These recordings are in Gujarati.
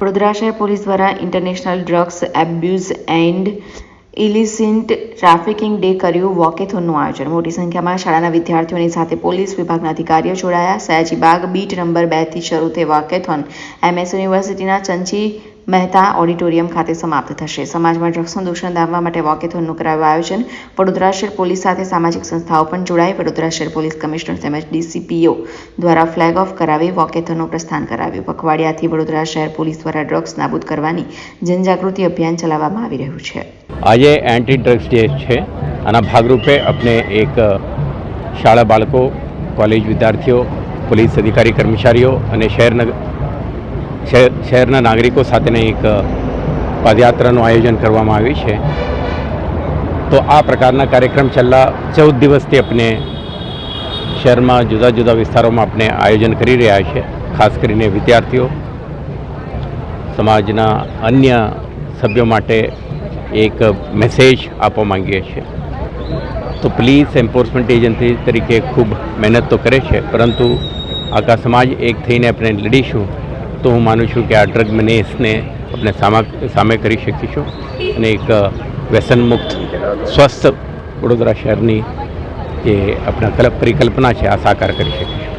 વડોદરા પોલીસ દ્વારા international drugs abuse and illicit trafficking day કર્યું વોકેથોનનું આયોજન. મોટી સંખ્યામાં શાળાના વિદ્યાર્થીઓની સાથે પોલીસ વિભાગના અધિકારીઓ જોડાયા. સયાજીબાગ બીટ નંબર બેથી શરૂ થઈ વોકેથોન. એમએસ યુનિવર્સિટીના ચંચી મહેતા ઓડિટોરિયમ ખાતે સમાપ્ત થશે. સમાજમાં ડ્રગ્સનું દૂષણ દાવવા માટે વોકેથોનનું કરાયું આયોજન. વડોદરા શહેર પોલીસ સાથે સામાજિક સંસ્થાઓ પણ જોડાઈ. વડોદરા શહેર પોલીસ કમિશનર તેમજ ડીસીપીઓ દ્વારા ફ્લેગ ઓફ કરાવી વોકેથોનનું પ્રસ્થાન કરાવ્યું. પખવાડિયાથી વડોદરા શહેર પોલીસ દ્વારા ડ્રગ્સ નાબૂદ કરવાની જનજાગૃતિ અભિયાન ચલાવવામાં આવી રહ્યું છે. આજે એન્ટી ડ્રગ્સ ડે છે. આના ભાગરૂપે આપણે એક શાળા બાળકો, કોલેજ વિદ્યાર્થીઓ, પોલીસ અધિકારી કર્મચારીઓ અને શહેરના શહેર શહેરના નાગરિકો સાથેની એક પદયાત્રાનું આયોજન કરવામાં આવ્યું છે. તો આ પ્રકારના કાર્યક્રમ છેલ્લા ચૌદ દિવસથી આપણે શહેરમાં જુદા જુદા વિસ્તારોમાં આપણે આયોજન કરી રહ્યા છે, ખાસ કરીને વિદ્યાર્થીઓ. સમાજના અન્ય સભ્યો માટે એક મેસેજ આપવા માંગીએ છીએ. તો પોલીસ એન્ફોર્સમેન્ટ એજન્સી તરીકે ખૂબ મહેનત તો કરે છે, પરંતુ આખા સમાજ એક થઈને આપણે લડીશું. તો હું માનું છું કે આ ડ્રગ મેનેસને આપણે સામા, સામે કરી શકીશું અને એક વ્યસનમુક્ત, સ્વસ્થ વડોદરા શહેરની જે આપણા કલ્પ પરિકલ્પના છે, આ સાકાર કરી શકીશું.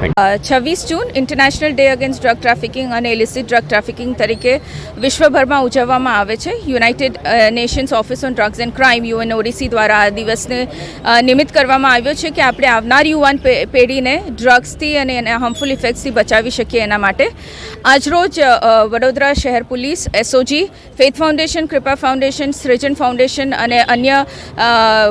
છવ્વીસ જૂન international day against drug trafficking અને ઇલિસિટ ડ્રગ ટ્રાફિકિંગ તરીકે વિશ્વભરમાં ઉજવવામાં આવે છે. United Nations office on drugs and crime UN ODC દ્વારા આ દિવસને અ, નિમિત્ત કરવામાં આવ્યો છે કે આપણે આવનાર યુવાન પેઢીને ડ્રગ્સથી અને એના હાર્મફુલ ઇફેક્ટ્સથી બચાવી શકીએ એના માટે. આજરોજ અ, વડોદરા શહેર police SOG faith foundation Kripa foundation Srujan foundation અને અન્ય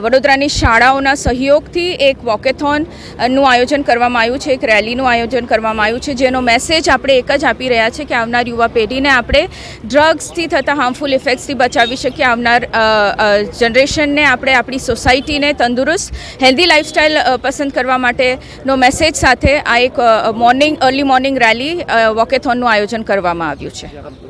વડોદરાની શાળાઓના સહયોગથી એક વોકેથોનનું આયોજન કરવામાં આવ્યું છે. એક રેલીનું આયોજન કરવામાં આવ્યું છે, જેનો મેસેજ આપણે એક જ આપી રહ્યા છે કે આવનાર યુવા પેઢીને આપણે ડ્રગ્સથી થતા હાર્મફુલ ઇફેક્ટ્સથી બચાવી શકીએ. આવનાર જનરેશનને આપણે આપણી સોસાયટીને તંદુરસ્ત હેલ્ધી લાઇફસ્ટાઇલ પસંદ કરવા માટેનો મેસેજ સાથે આ એક મોર્નિંગ અર્લી મોર્નિંગ રેલી વોકેથોનનું આયોજન કરવામાં આવ્યું છે.